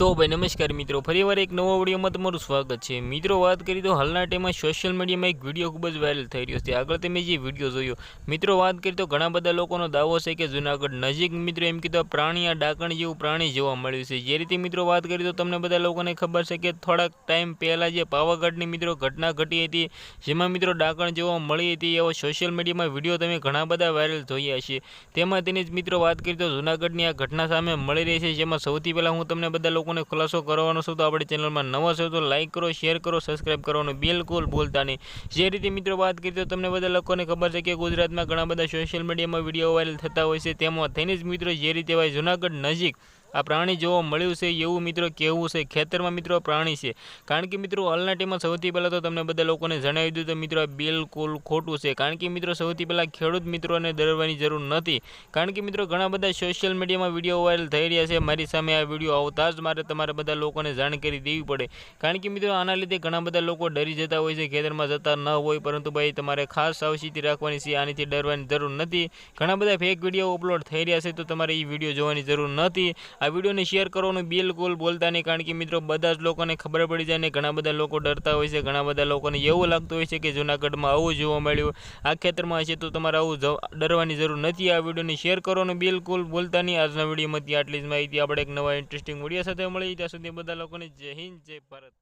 તો ભાઈ નમસ્કાર મિત્રો, ફરીવાર એક નવો વિડીયોમાં તમારું સ્વાગત છે. મિત્રો, વાત કરીએ તો હાલના ટાઈમમાં સોશિયલ મીડિયામાં એક વીડિયો ખૂબ જ વાયરલ થઈ રહ્યો છે. આગળ તમે જે વીડિયો જોયો, મિત્રો, વાત કરીએ તો ઘણા બધા લોકોનો દાવો છે કે જુનાગઢ નજીક મિત્રો, એમ કીધું પ્રાણી, આ ડાકણ જેવું પ્રાણી જોવા મળ્યું છે. જે રીતે મિત્રો, વાત કરીએ તો તમને બધા લોકોને ખબર છે કે થોડાક ટાઈમ પહેલાં જે પાવાગઢની મિત્રો ઘટના ઘટી હતી, જેમાં મિત્રો ડાકણ જોવા મળી હતી, એવો સોશિયલ મીડિયામાં વીડિયો તમે ઘણા બધા વાયરલ જોયા છે તેમાં તેની જ મિત્રો, વાત કરીએ તો જુનાગઢની આ ઘટના સામે મળી રહી છે, જેમાં સૌથી પહેલાં હું તમને બધા લોકોને ખુલાસો કરવાનો છું તો આપણી ચેનલમાં નવા છો તો લાઇક કરો શેર કરો સબસ્ક્રાઇબ કરવાનું બિલકુલ ભૂલતા નહીં. જે રીતે મિત્રો વાત કરી તો તમને બધા લોકોને ખબર છે કે ગુજરાતમાં ઘણા બધા સોશિયલ મીડિયામાં વીડિયો વાયરલ થતા હોય છે. તેમાં થઈને જ મિત્રો જે રીતે ભાઈ જુનાગઢ નજીક આ પ્રાણી જોવા મળ્યું છે, એવું મિત્રો કહેવું છે, ખેતરમાં મિત્રો પ્રાણી છે. કારણ કે મિત્રો, હાલના ટાઈમમાં સૌથી પહેલાં તો તમને બધા લોકોને જણાવી દીધું તો મિત્રો બિલકુલ ખોટું છે. કારણ કે મિત્રો, સૌથી પહેલાં ખેડૂત મિત્રોને ડરવાની જરૂર નથી. કારણ કે મિત્રો, ઘણા બધા સોશિયલ મીડિયામાં વીડિયો વાયરલ થઈ રહ્યા છે. મારી સામે આ વીડિયો આવતા જ મારે તમારે બધા લોકોને જાણકારી દેવી પડે. કારણ કે મિત્રો, આના લીધે ઘણા બધા લોકો ડરી જતા હોય છે, ખેતરમાં જતા ન હોય, પરંતુ ભાઈ તમારે ખાસ સાવચેતી રાખવાની છે, આનાથી ડરવાની જરૂર નથી. ઘણા બધા ફેક વીડિયો અપલોડ થઈ રહ્યા છે, તો તમારે એ વીડિયો જોવાની જરૂર નથી. આ વિડીયોને શેર કરવાનું બિલકુલ બોલતા નહીં, કારણ કે મિત્રો બધા જ લોકોને ખબર પડી જાય ને ઘણા બધા લોકો ડરતા હોય છે, ઘણા બધા લોકોને એવું લાગતું હોય છે કે જૂનાગઢમાં આવું જોવા મળ્યું, આ ખેતરમાં હશે તો તમારે આવું ડરવાની જરૂર નથી. આ વિડીયોને શેર કરવાનું બિલકુલ બોલતા નહીં. આજના વિડીયોમાંથી આટલી જ માહિતી. આપણે એક નવા ઇન્ટરેસ્ટિંગ વીડિયો સાથે મળી ત્યાં સુધી બધા લોકોને જય હિન્દ, જય ભારત.